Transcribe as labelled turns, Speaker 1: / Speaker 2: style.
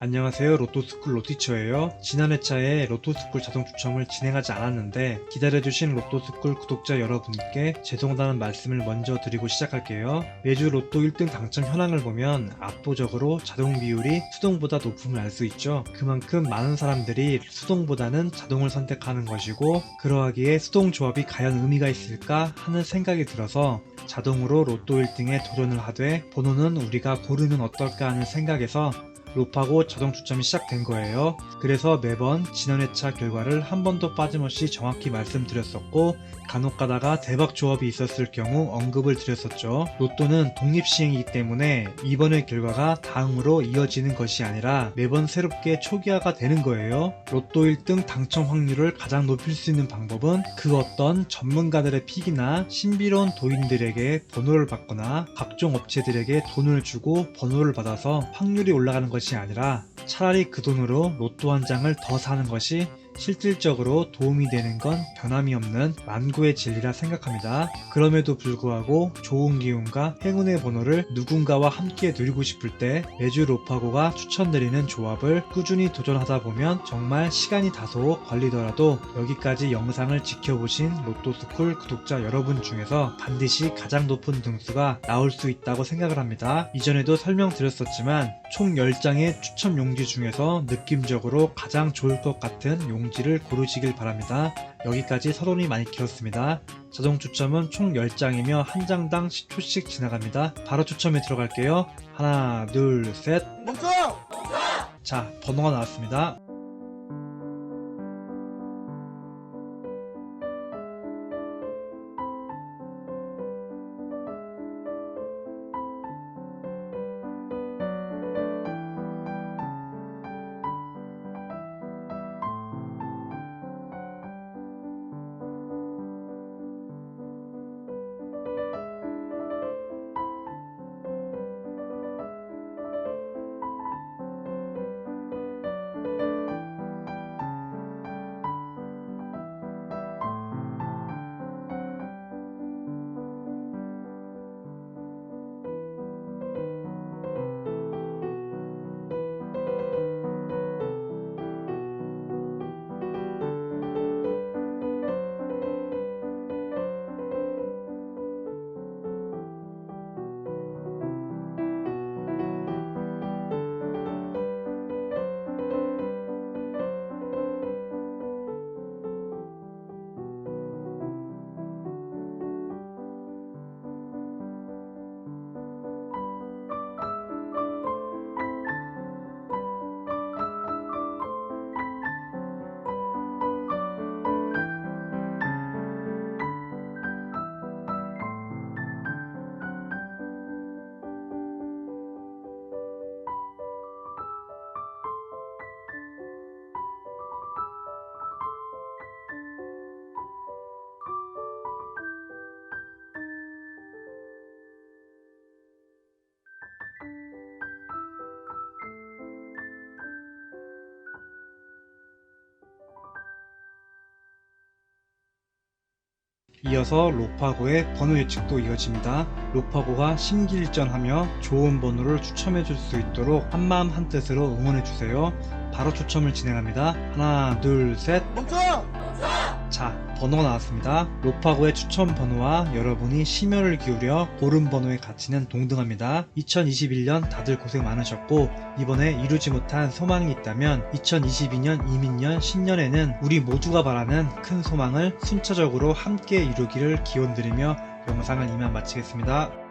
Speaker 1: 안녕하세요. 로또스쿨 로티처예요. 지난 회차에 로또스쿨 자동 추첨을 진행하지 않았는데 기다려주신 로또스쿨 구독자 여러분께 죄송하다는 말씀을 먼저 드리고 시작할게요. 매주 로또 1등 당첨 현황을 보면 압도적으로 자동 비율이 수동보다 높음을 알 수 있죠. 그만큼 많은 사람들이 수동보다는 자동을 선택하는 것이고 그러하기에 수동 조합이 과연 의미가 있을까 하는 생각이 들어서 자동으로 로또 1등에 도전을 하되 번호는 우리가 고르면 어떨까 하는 생각에서 롭하고 자동 추첨이 시작된 거예요. 그래서 매번 지난 회차 결과를 한 번도 빠짐없이 정확히 말씀드렸었고 간혹 가다가 대박 조합이 있었을 경우 언급을 드렸었죠. 로또는 독립시행이기 때문에 이번의 결과가 다음으로 이어지는 것이 아니라 매번 새롭게 초기화가 되는 거예요. 로또 1등 당첨 확률을 가장 높일 수 있는 방법은 그 어떤 전문가들의 픽이나 신비로운 도인들에게 번호를 받거나 각종 업체들에게 돈을 주고 번호를 받아서 확률이 올라가는 것이 아니라 차라리 그 돈으로 로또 한 장을 더 사는 것이 실질적으로 도움이 되는 건 변함이 없는 만고의 진리라 생각합니다. 그럼에도 불구하고 좋은 기운과 행운의 번호를 누군가와 함께 누리고 싶을 때 매주 로파고가 추천드리는 조합을 꾸준히 도전하다 보면 정말 시간이 다소 걸리더라도 여기까지 영상을 지켜보신 로또스쿨 구독자 여러분 중에서 반드시 가장 높은 등수가 나올 수 있다고 생각을 합니다. 이전에도 설명드렸었지만 총 10장의 추천 용지 중에서 느낌적으로 가장 좋을 것 같은 용지를 고르시길 바랍니다. 여기까지 서론이 많이 길었습니다. 자동 추첨은 총 10장이며 한 장당 10초씩 지나갑니다. 바로 추첨에 들어갈게요. 하나, 둘, 셋.
Speaker 2: 멈춰!
Speaker 1: 자, 번호가 나왔습니다. 이어서 로파고의 번호 예측도 이어집니다. 로파고가 심기일전하며 좋은 번호를 추첨해 줄 수 있도록 한마음 한뜻으로 응원해 주세요. 바로 추첨을 진행합니다. 하나, 둘, 셋.
Speaker 2: 멈춰!
Speaker 1: 자, 번호가 나왔습니다. 로파고의 추천 번호와 여러분이 심혈을 기울여 고른 번호의 가치는 동등합니다. 2021년 다들 고생 많으셨고 이번에 이루지 못한 소망이 있다면 2022년 이민년 신년에는 우리 모두가 바라는 큰 소망을 순차적으로 함께 이루기를 기원드리며 영상을 이만 마치겠습니다.